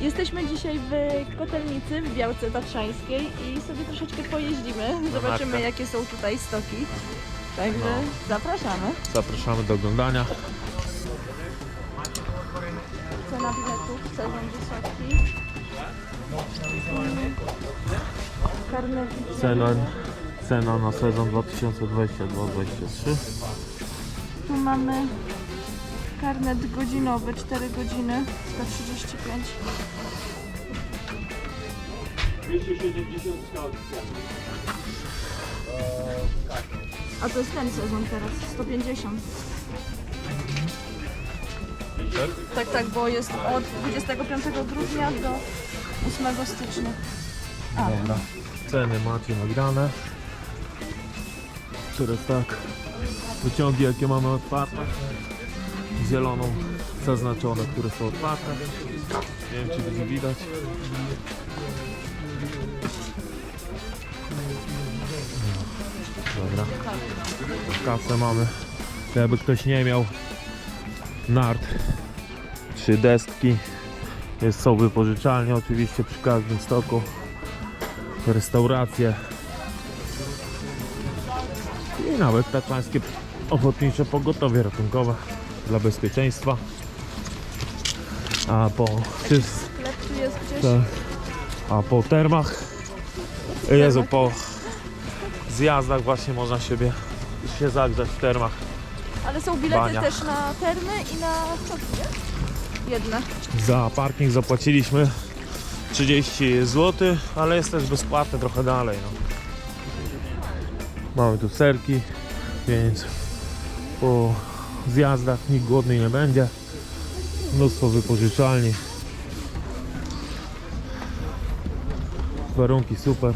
Jesteśmy dzisiaj w Kotelnicy, w Białce Tatrzańskiej i sobie troszeczkę pojeździmy. Zobaczymy nartach. jakie są tutaj stoki. Także No. zapraszamy. Zapraszamy do oglądania. Cena biletów, sezon wysoki. Karnet Cena, cena na sezon 2022-2023. Tu mamy karnet godzinowy, 4 godziny, 135. 270 A to jest ten sezon teraz, 150. Tak, tak, bo jest od 25 grudnia do 8 stycznia. A, Dobra. Ceny macie nagrane. Teraz tak. Wyciągi jakie mamy otwarte. Zieloną zaznaczone, które są otwarte. Nie wiem czy będzie widać. Dobra. Kasę mamy. Jakby ktoś nie miał nart. Trzy destki. Jest, są wypożyczalnie oczywiście przy każdym stoku. Restauracje. I nawet taczańskie ochotnicze pogotowie ratunkowe dla bezpieczeństwa. A po, te, a po termach, Jezu, po zjazdach właśnie można siebie się zagrzać w termach. Ale są bilety Bania. też na termy i na nie? Jedne. Za parking zapłaciliśmy 30 zł, ale jest też bezpłatny trochę dalej. No. Mamy tu serki, więc po zjazdach nikt głodny nie będzie. Mnóstwo wypożyczalni. Warunki super.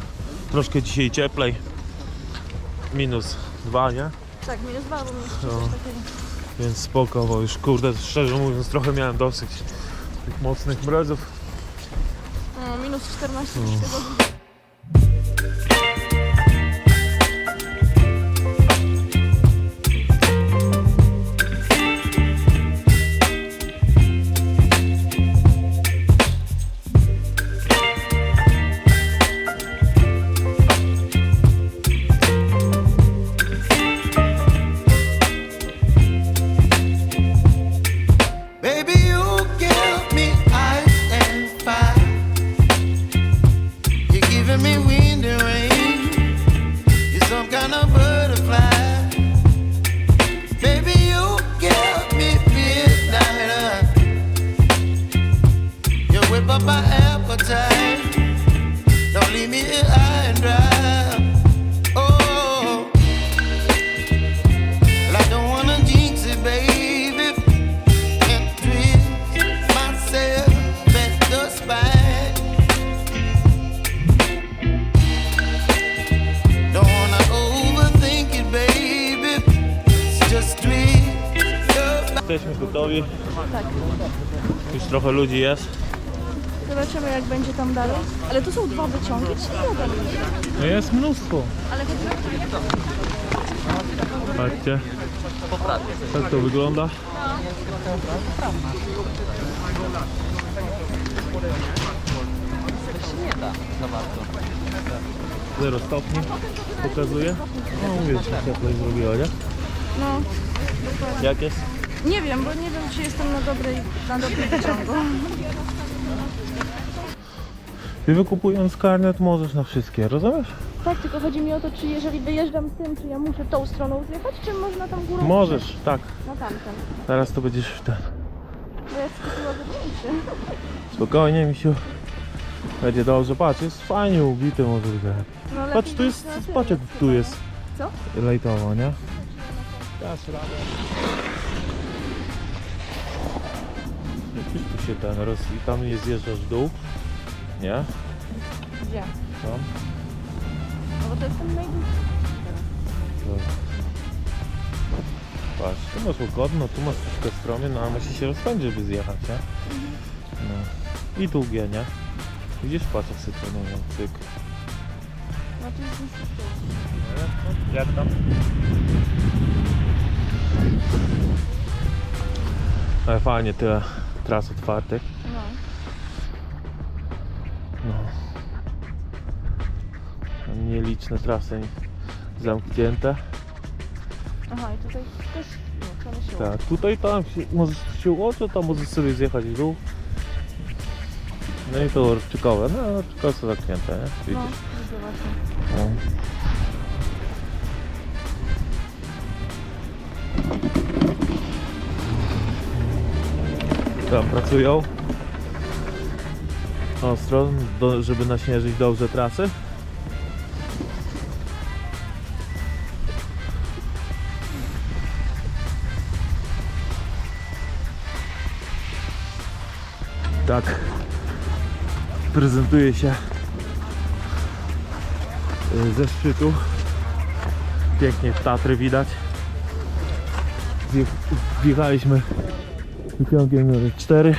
Troszkę dzisiaj cieplej. Minus 2, nie? Tak, minus dwa, bo minus No. Więc spoko, bo już kurde, szczerze mówiąc, trochę miałem dosyć tych mocnych mrozów. No, minus 14 No. Gotowi, Tak. już trochę ludzi jest. Zobaczymy jak będzie tam dalej. Ale tu są dwa wyciągi, czy jeden? No jest mnóstwo. Ale Patrzcie. Tak to wygląda. Zero stopni pokazuje. No mówię, że cieplej zrobiła, nie? No, Jak jest? Nie wiem, bo nie wiem czy jestem na dobrej, na dobrym wyciągu. Ty wykupując karnet możesz na wszystkie, rozumiesz? Tak, tylko chodzi mi o to, czy jeżeli wyjeżdżam tym, czy ja muszę tą stroną zjechać, czy można tam górą Możesz, tak. Na tamten. Teraz to będziesz w ten. Bo ja skupiła wyższy. Spokojnie, misiu. Będzie dobrze, patrz, jest fajnie ubity może być. No, lepiej Patrz, tu niż jest, na patrz jak tu chyba. jest Co? lejtowo, nie? Dasz radę. Tu się ten roz... i tam nie zjeżdżasz w dół, nie? Gdzie? Tam. No bo to jest ten najdłuższy. To... Patrz, tu masz łagodno, tu masz troszkę stromie, no ale musi się rozpędzić, żeby zjechać, nie? No. I długie, nie? Widzisz, patrz jak cytronowo, cyk. No to jest Jak tam? Ale fajnie, tyle tras otwartych. No. No. Nieliczne trasy zamknięte. Aha, i tutaj też no, trzeba się Tak, tutaj tam się, możesz się ułożyć, tam możesz sobie zjechać w dół. No i to orczykowe, no orczykowe są zamknięte, nie? No, Widzisz? widzę właśnie. No. Tam pracują ostro, do, żeby naśnieżyć dobrze trasy. Tak prezentuje się y, ze szczytu. Pięknie Tatry widać. Wje- Wjechaliśmy pociągiem numer 4.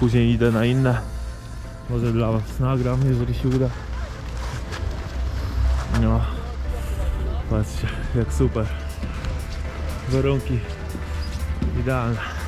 Później idę na inne. Może dla Was nagram, jeżeli się uda. No. Patrzcie, jak super. Warunki idealne.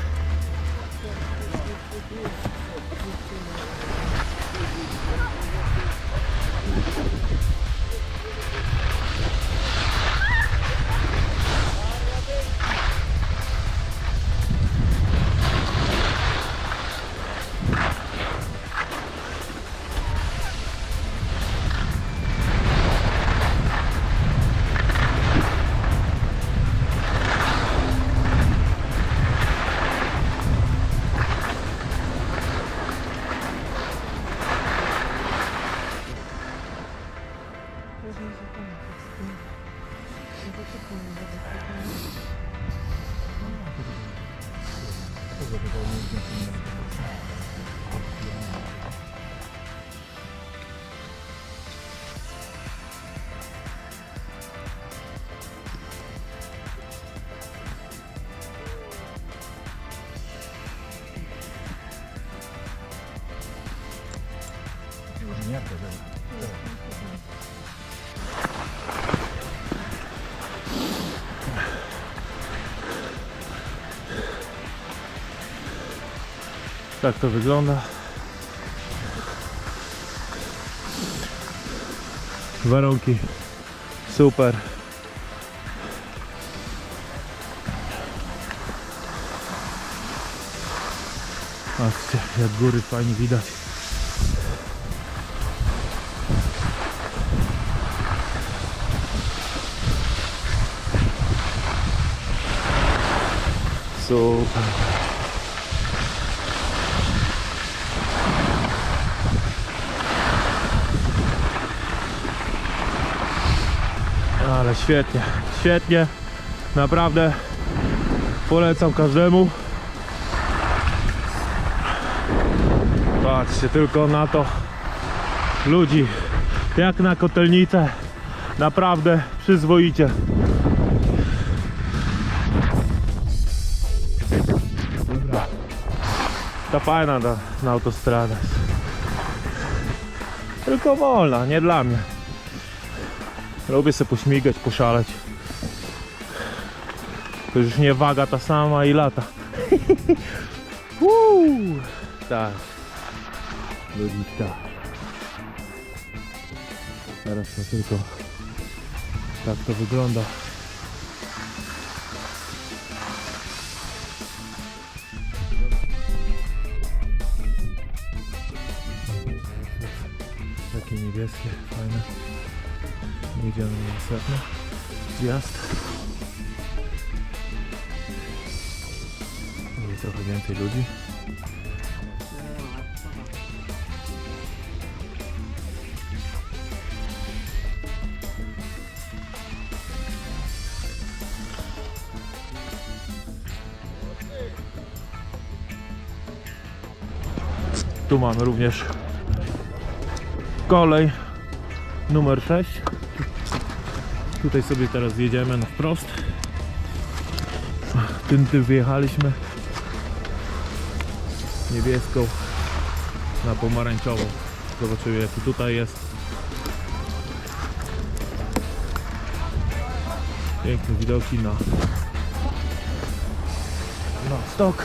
Tak to wygląda. Warunki super. Patrzcie, jak góry fajnie widać. Super. Ale świetnie, świetnie. Naprawdę polecam każdemu. Patrzcie tylko na to. Ludzi, jak na kotelnicę. Naprawdę przyzwoicie. Ta fajna na, na autostradę. Tylko wolna, nie dla mnie. Lubię sobie pośmigać, poszaleć. To już nie waga ta sama i lata. Uuu, tak. Ludzi tak. Teraz to tylko tak to wygląda. Takie niebieskie, fajne. Jedziemy na następny zjazd. Jest trochę więcej ludzi. Tu mamy również kolej numer 6. Tutaj sobie teraz jedziemy na wprost. Tym tym wyjechaliśmy. Niebieską na pomarańczową. Zobaczymy jaki tutaj jest. Piękne widoki na na stok,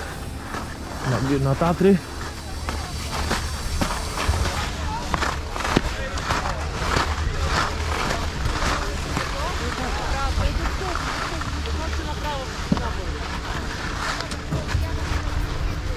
na, na Tatry.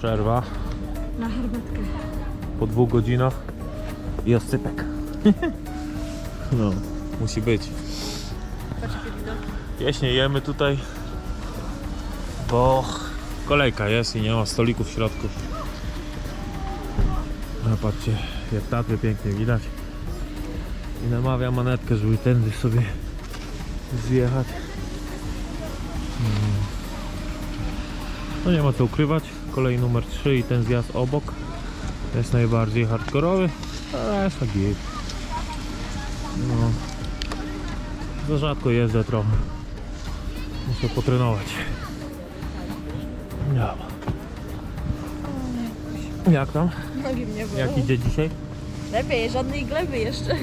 Przerwa. Na herbatkę. po dwóch godzinach i oscypek. No, musi być. Jeśnie jemy tutaj, bo kolejka jest i nie ma stolików w środku. No patrzcie, jak Tatry pięknie widać. I namawia manetkę, żeby tędy sobie zjechać. Mm. No nie ma co ukrywać. Kolej numer 3 i ten zjazd obok jest najbardziej hardkorowy, a reszta git. No. Za rzadko jeżdżę trochę. Muszę potrenować. Ja. Jak tam? Nogi mnie bolą. Jak idzie dzisiaj? Lepiej, żadnej gleby jeszcze.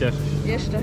Cieszę się. Jeszcze.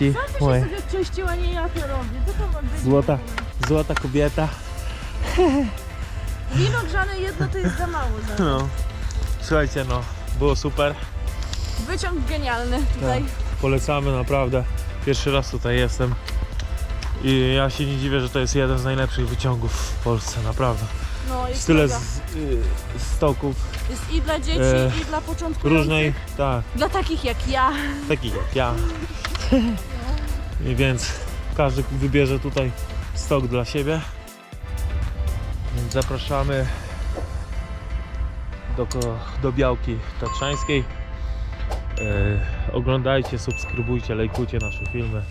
Części. Ty Moje się sobie czyściła, nie ja to robię. Co to ma być? złota, złota kobieta. Wino grzane jedno to jest za mało. Za. No. Słuchajcie, no, było super. Wyciąg genialny tutaj. Polecamy naprawdę. Pierwszy raz tutaj jestem. I ja się nie dziwię, że to jest jeden z najlepszych wyciągów w Polsce, naprawdę. No, jest Tyle mega. z, y, stoków Jest i dla dzieci, e, i dla początkujących. różnej, tak, Dla takich jak ja. takich jak ja. I więc każdy wybierze tutaj stok dla siebie. Więc zapraszamy do, do Białki Tatrzańskiej. E, oglądajcie, subskrybujcie, lajkujcie nasze filmy.